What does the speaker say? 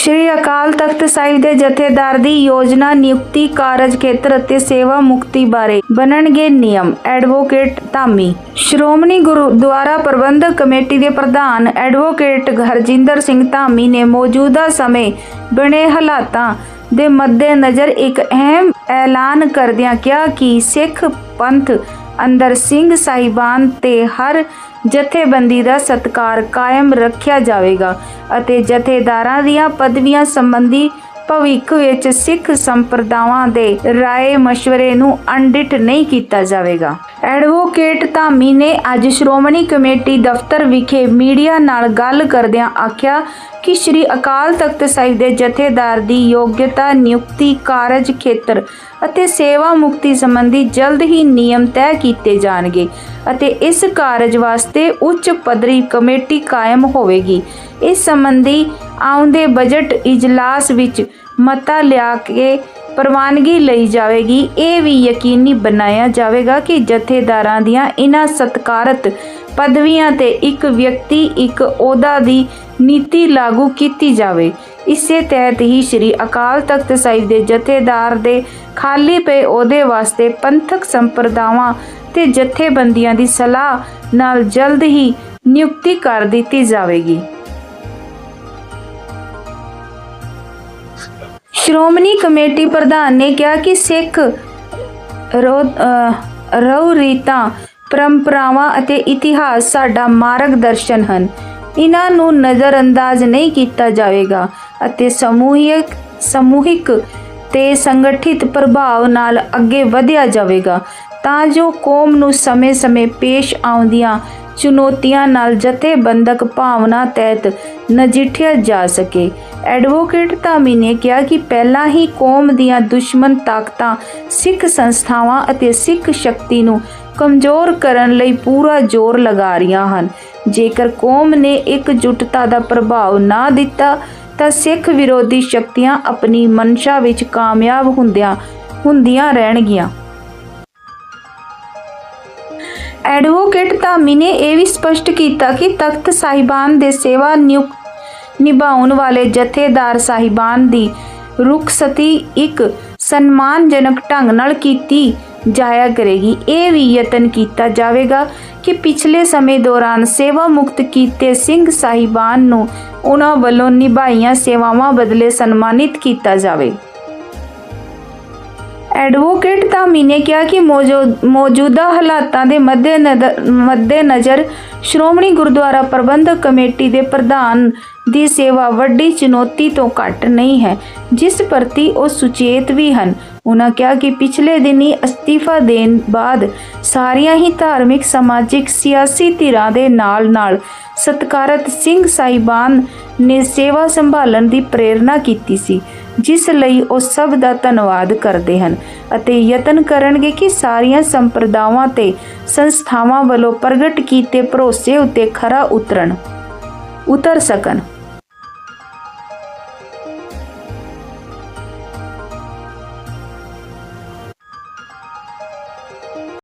ਸ਼੍ਰੀ ਅਕਾਲ ਤਖਤ ਸਾਹਿਬ ਦੇ ਜਥੇਦਾਰ ਦੀ ਯੋਜਨਾ, ਨਿਯੁਕਤੀ ਕਾਰਜ ਖੇਤਰ ਅਤੇ ਸੇਵਾ ਮੁਕਤੀ ਬਾਰੇ ਬਣਨਗੇ ਨਿਯਮ। ਐਡਵੋਕੇਟ ਧਾਮੀ। ਸ਼੍ਰੋਮਣੀ ਗੁਰਦੁਆਰਾ ਪ੍ਰਬੰਧਕ ਕਮੇਟੀ ਦੇ ਪ੍ਰਧਾਨ ਐਡਵੋਕੇਟ ਹਰਜਿੰਦਰ ਸਿੰਘ ਧਾਮੀ ਨੇ ਮੌਜੂਦਾ ਸਮੇਂ ਬਣੇ ਹਾਲਾਤਾਂ ਦੇ ਮੱਦੇਨਜ਼ਰ ਇੱਕ ਅਹਿਮ ਐਲਾਨ ਕਰਦਿਆਂ ਕਿਹਾ ਕਿ ਸਿੱਖ ਪੰਥ ਅੰਦਰ ਸਿੰਘ ਸਾਹਿਬਾਨ ਤੇ ਹਰ ਜਥੇਬੰਦੀ ਦਾ ਸਤਕਾਰ ਕਾਇਮ ਰੱਖਿਆ ਜਾਵੇਗਾ ਅਤੇ ਜਥੇਦਾਰਾਂ ਦੀਆਂ ਪਦਵੀਆਂ ਸੰਬੰਧੀ ਭਵਿੱਖ ਵਿੱਚ ਸਿੱਖ ਸੰਪਰਦਾਵਾਂ ਦੇ ਰਾਏ ਮਸ਼ਵਰੇ ਨੂੰ ਅਣਡਿੱਠ ਨਹੀਂ ਕੀਤਾ ਜਾਵੇਗਾ। ਐਡਵੋਕੇਟ ਧਾਮੀ ਨੇ ਅੱਜ ਸ਼੍ਰੋਮਣੀ ਕਮੇਟੀ ਦਫ਼ਤਰ ਵਿਖੇ ਮੀਡੀਆ ਨਾਲ ਗੱਲ ਕਰਦਿਆਂ ਆਖਿਆ ਕਿ ਸ੍ਰੀ ਅਕਾਲ ਤਖਤ ਸਾਹਿਬ ਦੇ ਜਥੇਦਾਰ ਦੀ ਯੋਗਤਾ, ਨਿਯੁਕਤੀ, ਕਾਰਜ ਖੇਤਰ ਅਤੇ ਸੇਵਾ ਮੁਕਤੀ ਸੰਬੰਧੀ ਜਲਦ ਹੀ ਨਿਯਮ ਤੈਅ ਕੀਤੇ ਜਾਣਗੇ ਅਤੇ ਇਸ ਕਾਰਜ ਵਾਸਤੇ ਉੱਚ ਪੱਧਰੀ ਕਮੇਟੀ ਕਾਇਮ ਹੋਵੇਗੀ। ਇਸ ਸੰਬੰਧੀ ਆਉਂਦੇ ਬਜਟ ਇਜਲਾਸ ਵਿੱਚ ਮਤਾ ਲਿਆ ਕੇ ਪ੍ਰਵਾਨਗੀ ਲਈ ਜਾਵੇਗੀ। ਇਹ ਵੀ ਯਕੀਨੀ ਬਣਾਇਆ ਜਾਵੇਗਾ ਕਿ ਜਥੇਦਾਰਾਂ ਦੀਆਂ ਇਹਨਾਂ ਸਤਕਾਰਤ ਪਦਵੀਆਂ ਤੇ ਇੱਕ ਵਿਅਕਤੀ, ਇੱਕ ਅਹੁਦਾ ਦੀ ਨੀਤੀ ਲਾਗੂ ਕੀਤੀ ਜਾਵੇ। ਇਸੇ ਤਹਿਤ ਹੀ ਸ੍ਰੀ ਅਕਾਲ ਤਖਤ ਸਾਹਿਬ ਦੇ ਜਥੇਦਾਰ ਦੇ ਖਾਲੀ ਪਏ ਅਹੁਦੇ ਵਾਸਤੇ ਪੰਥਕ ਸੰਪਰਦਾਵਾਂ ਤੇ ਜਥੇਬੰਦੀਆਂ ਦੀ ਸਲਾਹ ਨਾਲ ਜਲਦ ਹੀ ਨਿਯੁਕਤੀ ਕਰ ਦਿੱਤੀ ਜਾਵੇਗੀ। ਸ਼੍ਰੋਮਣੀ ਕਮੇਟੀ ਪ੍ਰਧਾਨ ਨੇ ਕਿਹਾ ਕਿ ਸਿੱਖ ਰੋ ਰਹੁ ਰੀਤਾਂ ਪਰੰਪਰਾਵਾਂ ਅਤੇ ਇਤਿਹਾਸ ਸਾਡਾ ਮਾਰਗਦਰਸ਼ਨ ਹਨ। ਇਹਨਾਂ ਨੂੰ ਨਜ਼ਰਅੰਦਾਜ਼ ਨਹੀਂ ਕੀਤਾ ਜਾਵੇਗਾ ਅਤੇ ਸਮੂਹਿਕ ਸਮੂਹਿਕ ਤੇ ਸੰਗਠਿਤ ਪ੍ਰਭਾਵ ਨਾਲ ਅੱਗੇ ਵਧਿਆ ਜਾਵੇਗਾ, ਤਾਂ ਜੋ ਕੌਮ ਨੂੰ ਸਮੇਂ-ਸਮੇਂ ਪੇਸ਼ ਆਉਂਦੀਆਂ ਚੁਣੌਤੀਆਂ ਨਾਲ ਜਥੇਬੰਦਕ ਭਾਵਨਾ ਤਹਿਤ ਨਜਿੱਠਿਆ ਜਾ ਸਕੇ। ਐਡਵੋਕੇਟ ਧਾਮੀ ਨੇ ਕਿਹਾ ਕਿ ਪਹਿਲਾਂ ਹੀ ਕੌਮ ਦੀਆਂ ਦੁਸ਼ਮਣ ਤਾਕਤਾਂ ਸਿੱਖ ਸੰਸਥਾਵਾਂ ਅਤੇ ਸਿੱਖ ਸ਼ਕਤੀ ਨੂੰ ਕਮਜ਼ੋਰ ਕਰਨ ਲਈ ਪੂਰਾ ਜ਼ੋਰ ਲਗਾ ਰਹੀਆਂ ਹਨ। ਜੇਕਰ ਕੌਮ ਨੇ ਇਕਜੁੱਟਤਾ ਦਾ ਪ੍ਰਭਾਵ ਨਾ ਦਿੱਤਾ, ਤਾਂ ਸਿੱਖ ਵਿਰੋਧੀ ਸ਼ਕਤੀਆਂ ਆਪਣੀ ਮਨਸ਼ਾ ਵਿੱਚ ਕਾਮਯਾਬ ਹੁੰਦਿਆਂ ਹੁੰਦੀਆਂ ਰਹਿਣਗੀਆਂ। ਐਡਵੋਕੇਟ ਧਾਮੀ ਨੇ ਇਹ ਵੀ ਸਪਸ਼ਟ ਕੀਤਾ ਕਿ ਤਖਤ ਸਾਹਿਬਾਨ ਦੇ ਸੇਵਾ ਨਿਯੁਕਤ ਨਿਭਾਉਣ ਵਾਲੇ ਜਥੇਦਾਰ ਸਾਹਿਬਾਨ ਦੀ ਰੁਖਸਤੀ ਇੱਕ ਸਨਮਾਨਜਨਕ ਢੰਗ ਨਾਲ ਕੀਤੀ ਜਾਇਆ ਕਰੇਗੀ। ਇਹ ਵੀ ਯਤਨ ਕੀਤਾ ਜਾਵੇਗਾ ਕਿ ਪਿਛਲੇ ਸਮੇਂ ਦੌਰਾਨ ਸੇਵਾ ਮੁਕਤ ਕੀਤੇ ਸਿੰਘ ਸਾਹਿਬਾਨ ਨੂੰ ਉਹਨਾਂ ਵੱਲੋਂ ਨਿਭਾਈਆਂ ਸੇਵਾਵਾਂ ਬਦਲੇ ਸਨਮਾਨਿਤ ਕੀਤਾ ਜਾਵੇ। ਐਡਵੋਕੇਟ ਧਾਮੀ ਨੇ ਕਿਹਾ ਕਿ ਮੌਜੂ- ਮੌਜੂਦਾ ਹਾਲਾਤਾਂ ਦੇ ਮੱਦੇਨਜ਼ਰ ਮੱਦੇਨਜ਼ਰ ਸ਼੍ਰੋਮਣੀ ਗੁਰਦੁਆਰਾ ਪ੍ਰਬੰਧਕ ਕਮੇਟੀ ਦੇ ਪ੍ਰਧਾਨ ਦੀ ਸੇਵਾ ਵੱਡੀ ਚੁਣੌਤੀ ਤੋਂ ਘੱਟ ਨਹੀਂ ਹੈ, ਜਿਸ ਪ੍ਰਤੀ ਉਹ ਸੁਚੇਤ ਵੀ ਹਨ। ਉਹਨਾਂ ਕਿਹਾ ਕਿ ਪਿਛਲੇ ਦਿਨੀ ਅਸਤੀਫਾ ਦੇਣ ਬਾਅਦ ਸਾਰੀਆਂ ਹੀ ਧਾਰਮਿਕ, ਸਮਾਜਿਕ, ਸਿਆਸੀ ਧਿਰਾਂ ਦੇ ਨਾਲ-ਨਾਲ ਸਤਕਾਰਤ ਸਿੰਘ ਸਾਹਿਬਾਨ ਨੇ ਸੇਵਾ ਸੰਭਾਲਣ ਦੀ ਪ੍ਰੇਰਣਾ ਕੀਤੀ ਸੀ, ਜਿਸ ਲਈ ਉਹ ਸਭ ਦਾ ਧੰਨਵਾਦ ਕਰਦੇ ਹਨ ਅਤੇ ਯਤਨ ਕਰਨਗੇ ਕਿ ਸਾਰੀਆਂ ਸੰਪਰਦਾਵਾਂ ਤੇ ਸੰਸਥਾਵਾਂ ਵੱਲੋਂ ਪ੍ਰਗਟ ਕੀਤੇ ਭਰੋਸੇ ਉੱਤੇ ਖਰਾ ਉਤਰਨ, ਉਤਰ ਸਕਣ।